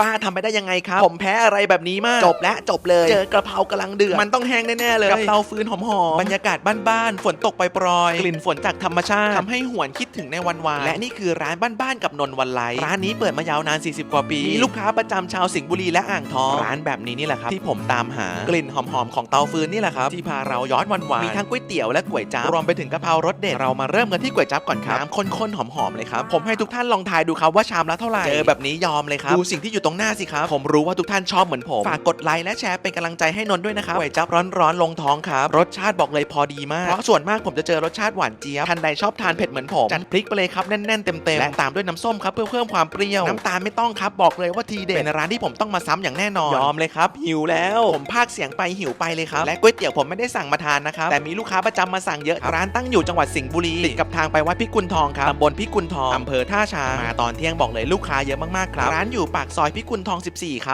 ป้าทำไปได้ยังไงครับ ผมแพ้อะไรแบบนี้มาก จบและจบเลย เจอกระเพรากำลังเดือด มันต้องแห้งแน่ๆเลยกับเตาฟืนหอมๆ บรรยากาศบ้านๆ ฝนตกปรอยๆ กลิ่นฝนจากธรรมชาติทำให้หวนคิดถึงในวันวาน และนี่คือร้านบ้านๆ กับนนวันไลร้านนี้เปิดมายาวนาน 40 กว่าปี มีลูกค้าประจำชาวสิงห์บุรีและอ่างทอง ร้านแบบนี้นี่แหละครับที่ผมตามหา กลิ่นหอมๆ ของเตาฟืนนี่แหละครับที่พาเราย้อนวันวาน มีทั้งก๋วยเตี๋ยวและก๋วยจั๊บ รวมไปถึงกะเพรารสเด็ด เรามาเริ่มกันที่ก๋วยจั๊บก่อนครับน้ำข้นๆ หอมๆ เลยครับ ผมให้ทุกท่านลองทายดูครับว่าชามละเท่าไหร่ เจอแบบนี้ยอมเลยครับ ดูสิ่งที่อยู่ตรงหน้าสิครับ ผมรู้ว่าทุกท่านชอบเหมือนผม ฝากกดไลค์และแชร์เป็นกำลังใจให้นนท์ด้วยนะครับก๋วยจั๊บร้อนๆลงท้องครับ รสชาติบอกเลยพอดีมาก เพราะส่วนมากผมจะเจอรสชาติหวานเจี๊ยบท่านใดชอบทานเผ็ดเหมือนผม จัดพริกไปเลยครับแน่นๆเต็มๆและตามด้วยน้ำส้มครับเพื่อเพิ่มความเปรี้ยวน้ำตาลไม่ต้องครับบอกเลยว่าทีเด็ดเป็นร้านที่ผมต้องมาซ้ำอย่างแน่นอนยอมเลยครับหิวแล้วผมพากเสียงไปหิวไปเลยครับและก๋วยเตี๋ยวผมไม่ได้สั่งมาทานนะครับแต่มีลูกค้าประจำมาสั่งเยอะร้านตั้งอยู่จังหวัดสิงห์บุรีติดกับทางไปวัดพิกุลทองครับตำบลพิกุลทองอำเภอท่าช้างมาตอนเที่ยงบอกเลยลูกค้าเยอะมากๆครับร้านอยู่ปากซอยพิกุลทอง 14 ครับ